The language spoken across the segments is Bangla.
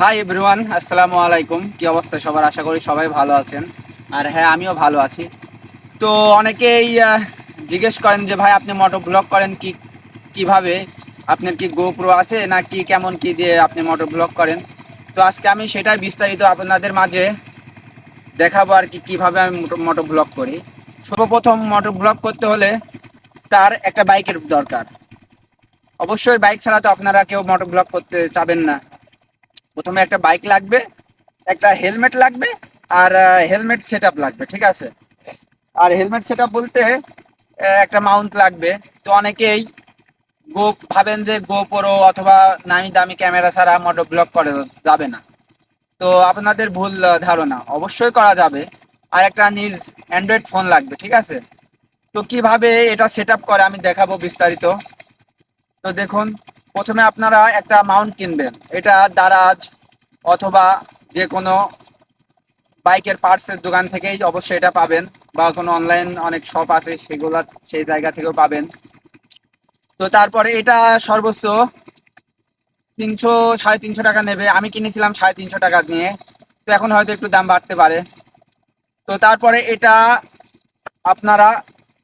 হাই এভরিওয়ান আসসালামু আলাইকুম। কি অবস্থা সবার? আশা করি সবাই ভালো আছেন। আর হ্যাঁ আমিও ভালো আছি। তো অনেকেই জিজ্ঞেস করেন যে, ভাই, আপনি মোটর ব্লগ করেন কি, কীভাবে? আপনার কি গোপ্রো আছে না কি কেমন কি দিয়ে আপনি মোটর ব্লগ করেন? তো আজকে আমি সেটাই বিস্তারিত আপনাদের মাঝে দেখাবো আর কি, কীভাবে আমি মোটর ব্লগ করি। সর্বপ্রথম মোটর ব্লগ করতে হলে তার একটা বাইকের দরকার। অবশ্যই বাইক ছাড়া তো আপনারা কেউ মোটর ব্লগ করতে চাবেন না। প্রথমে একটা বাইক লাগবে, একটা হেলমেট লাগবে আর হেলমেট সেট লাগবে, ঠিক আছে? আর হেলমেট সেট বলতে একটা মাউন্ট লাগবে। তো অনেকেই গো, ভাবেন যে গোপরো অথবা নামি দামি ক্যামেরা ছাড়া মোটর ব্লগ করে, যাবে না। তো আপনাদের ভুল ধারণা। অবশ্যই করা যাবে। আর একটা নিজ অ্যান্ড্রয়েড ফোন লাগবে, ঠিক আছে? তো কীভাবে এটা সেট করে আমি দেখাবো বিস্তারিত। তো দেখুন, প্রথমে আপনারা একটা মাউন্ট কিনবেন। এটা দারাজ অথবা যে কোনো বাইকের পার্টসের দোকান থেকেই অবশ্যই এটা পাবেন বা কোনো অনলাইন অনেক শপ আছে সেগুলো সেই জায়গা থেকেও পাবেন। তো তারপরে এটা সর্বোচ্চ তিনশো, সাড়ে তিনশো টাকা নেবে। আমি কিনেছিলাম সাড়ে তিনশো টাকা নিয়ে তো এখন হয়তো একটু দাম বাড়তে পারে। তো তারপরে এটা আপনারা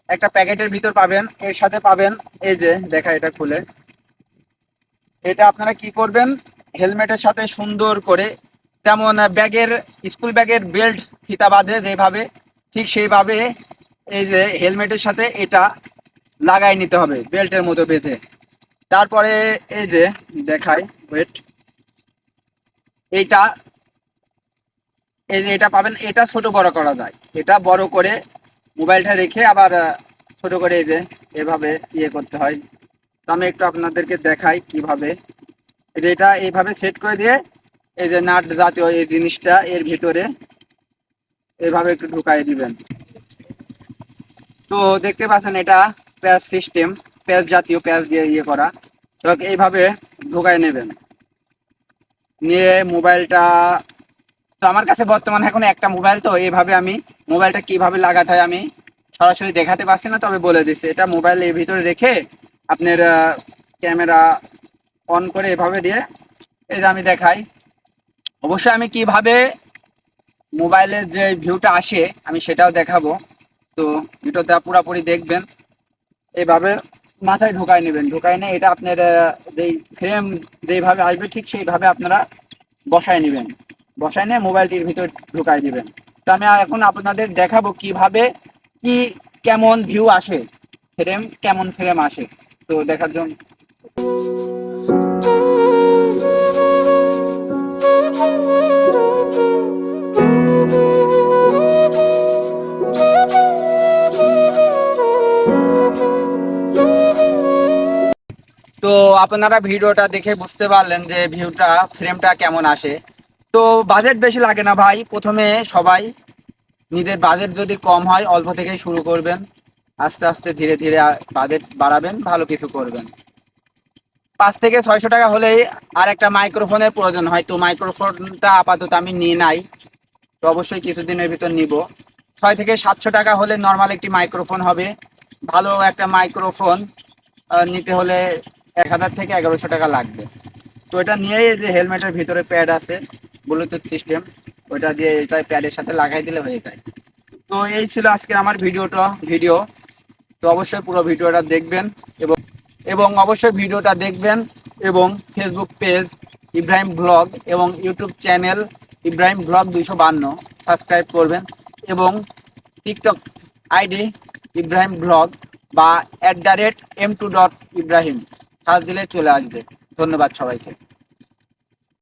একটা প্যাকেটের ভিতর পাবেন। এর সাথে পাবেন এই যে, দেখা এটা খুলে। এটা আপনারা কি করবেন? হেলমেটের সাথে সুন্দর করে তেমন ব্যাগের, স্কুল ব্যাগের বেল্ট, ফিতা বাঁধে যেভাবে, ঠিক সেইভাবে এই যে হেলমেটের সাথে এটা লাগাই নিতে হবে, বেল্টের মতো বেঁধে। তারপরে এই যে দেখাই ওয়েট এইটা, এই যে এটা পাবেন, এটা ছোট বড় করা যায়। এটা বড় করে মোবাইলটা রেখে আবার ছোট করে এই যে এভাবে ইয়ে করতে হয়। তো আমি একটু আপনাদেরকে দেখাই কীভাবে এটা এইভাবে সেট করে দিয়ে এই যে নাট জাতীয় এই জিনিসটা এর ভিতরে এইভাবে একটু ঢুকাই দিবেন। তো দেখতে পাচ্ছেন এটা প্যাচ সিস্টেম প্যাচ জাতীয় প্যাচ দিয়ে ইয়ে করা। তো এইভাবে ঢুকাই নেবেন। নিয়ে মোবাইলটা, তো আমার কাছে বর্তমানে এখন একটা মোবাইল, তো এইভাবে আমি মোবাইলটা কীভাবে লাগাতে হয় আমি সরাসরি দেখাতে পারছি না, তবে বলে দিচ্ছি। এটা মোবাইল এর ভিতরে রেখে আপনার ক্যামেরা অন করে এভাবে দিয়ে এই যে আমি দেখাই। অবশ্যই আমি কীভাবে মোবাইলের যে ভিউটা আসে, আমি সেটাও দেখাবো। তো ভিডিওটা পুরোপুরি দেখবেন। এভাবে মাথায় ঢোকাই নেবেন। ঢোকাই নিয়ে এটা আপনার যেই ফ্রেম যেইভাবে আসবে, ঠিক সেইভাবে আপনারা বসায় নেবেন। বসায় নিয়ে মোবাইলটির ভিতর ঢুকাই দিবেন তো আমি এখন আপনাদের দেখাবো কীভাবে কি কেমন ভিউ আসে। ফ্রেম কেমন ফ্রেম আসে। তো দেখার জন্য তো আপনারা ভিডিওটা দেখে বুঝতে পারলেন যে ভিউটা ফ্রেমটা কেমন আসে। তো বাজেট বেশি লাগে না ভাই, প্রথমে সবাই নিজের বাজেট যদি কম হয়, অল্প থেকেই শুরু করবেন। আস্তে আস্তে ধীরে ধীরে বাজেট বাড়াবেন, ভালো কিছু করবেন। পাঁচ থেকে ছয়শো টাকা হলেই আর একটা মাইক্রোফোনের প্রয়োজন হয়। তো মাইক্রোফোনটা আপাতত আমি নিয়ে নাই। তো অবশ্যই কিছুদিনের ভিতর নিব। ছয় থেকে সাতশো টাকা হলে নর্মাল একটি মাইক্রোফোন হবে। ভালো একটা মাইক্রোফোন নিতে হলে এক হাজার থেকে এগারোশো টাকা লাগবে। তো এটা নিয়েই যে হেলমেটের ভিতরে প্যাড আছে ব্লুটুথ সিস্টেম ওইটা দিয়ে এটা প্যাডের সাথে লাগাই দিলে হয়ে যায়। তো এই ছিল আজকের আমার ভিডিওটা, ভিডিও। তো অবশ্যই পুরো ভিডিওটা দেখবেন এবং এবং অবশ্যই ভিডিওটা দেখবেন এবং ফেসবুক পেজ ইব্রাহিম ব্লগ এবং ইউটিউব চ্যানেল ইব্রাহিম ব্লগ দুইশো বান্ন। সাবস্ক্রাইব করবেন এবং টিকটক আইডি ইব্রাহিম ব্লগ বা at the rate M two dot Ibrahim search দিলে চলে আসবে। ধন্যবাদ সবাইকে।